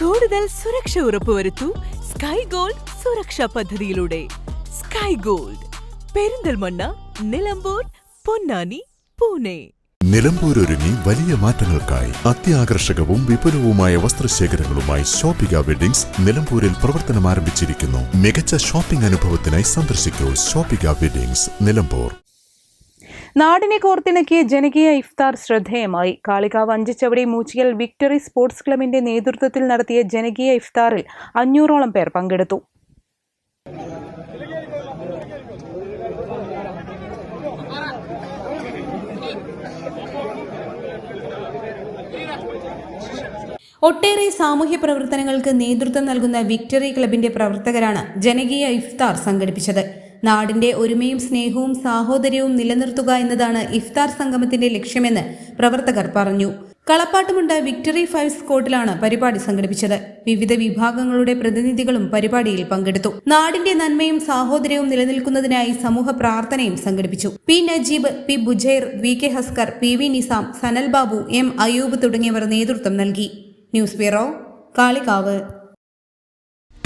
കൂടുതൽ സുരക്ഷ ഉറപ്പുവരുത്തൂ sky Gold സുരക്ഷാ പദ്ധതിയിലൂടെ. Sky Gold Perinthalmanna Nilambur Ponnani Pune. Nilambur ഒരുങ്ങി വലിയ മാറ്റങ്ങൾക്കായി അത്യാകർഷകവും വിപുലവുമായ വസ്ത്രശേഖരങ്ങളുമായി ഷോപ്പിക വെഡിങ്സ് നിലമ്പൂരിൽ പ്രവർത്തനം ആരംഭിച്ചിരിക്കുന്നു മികച്ച ഷോപ്പിംഗ് അനുഭവത്തിനായി സന്ദർശിക്കൂ ഷോപ്പിക വെഡിങ്സ് നിലമ്പൂർ. നാടിനെ കോർത്തിണക്കിയ ജനകീയ ഇഫ്താർ ശ്രദ്ധേയമായി. കാളികാവ് അഞ്ചിച്ചവടി മൂച്ചിയൽ വിക്ടറി സ്പോർട്സ് ക്ലബിന്റെ നേതൃത്വത്തിൽ നടത്തിയ ജനകീയ ഇഫ്താറിൽ അഞ്ഞൂറോളം പേർ പങ്കെടുത്തു. ഒട്ടേറെ സാമൂഹ്യ പ്രവർത്തനങ്ങൾക്ക് നേതൃത്വം നൽകുന്ന വിക്ടറി ക്ലബിന്റെ പ്രവർത്തകരാണ് ജനകീയ ഇഫ്താർ സംഘടിപ്പിച്ചത്. നാടിന്റെ ഒരുമയും സ്നേഹവും സാഹോദര്യവും നിലനിർത്തുക എന്നതാണ് ഇഫ്താർ സംഗമത്തിന്റെ ലക്ഷ്യമെന്ന് പ്രവർത്തകർ പറഞ്ഞു. കളപ്പാട്ടുമുണ്ട വിക്ടറി ഫൈവ് സ്കോട്ടിലാണ് പരിപാടി സംഘടിപ്പിച്ചത്. വിവിധ വിഭാഗങ്ങളുടെ പ്രതിനിധികളും പരിപാടിയിൽ പങ്കെടുത്തു. നാടിന്റെ നന്മയും സാഹോദര്യവും നിലനിൽക്കുന്നതിനായി സമൂഹ പ്രാർത്ഥനയും സംഘടിപ്പിച്ചു. P Najeeb P Bujair V K Haskar P V Nizam Sanal Babu M Ayoob തുടങ്ങിയവർ നേതൃത്വം നൽകി. News bureau Kalikavu.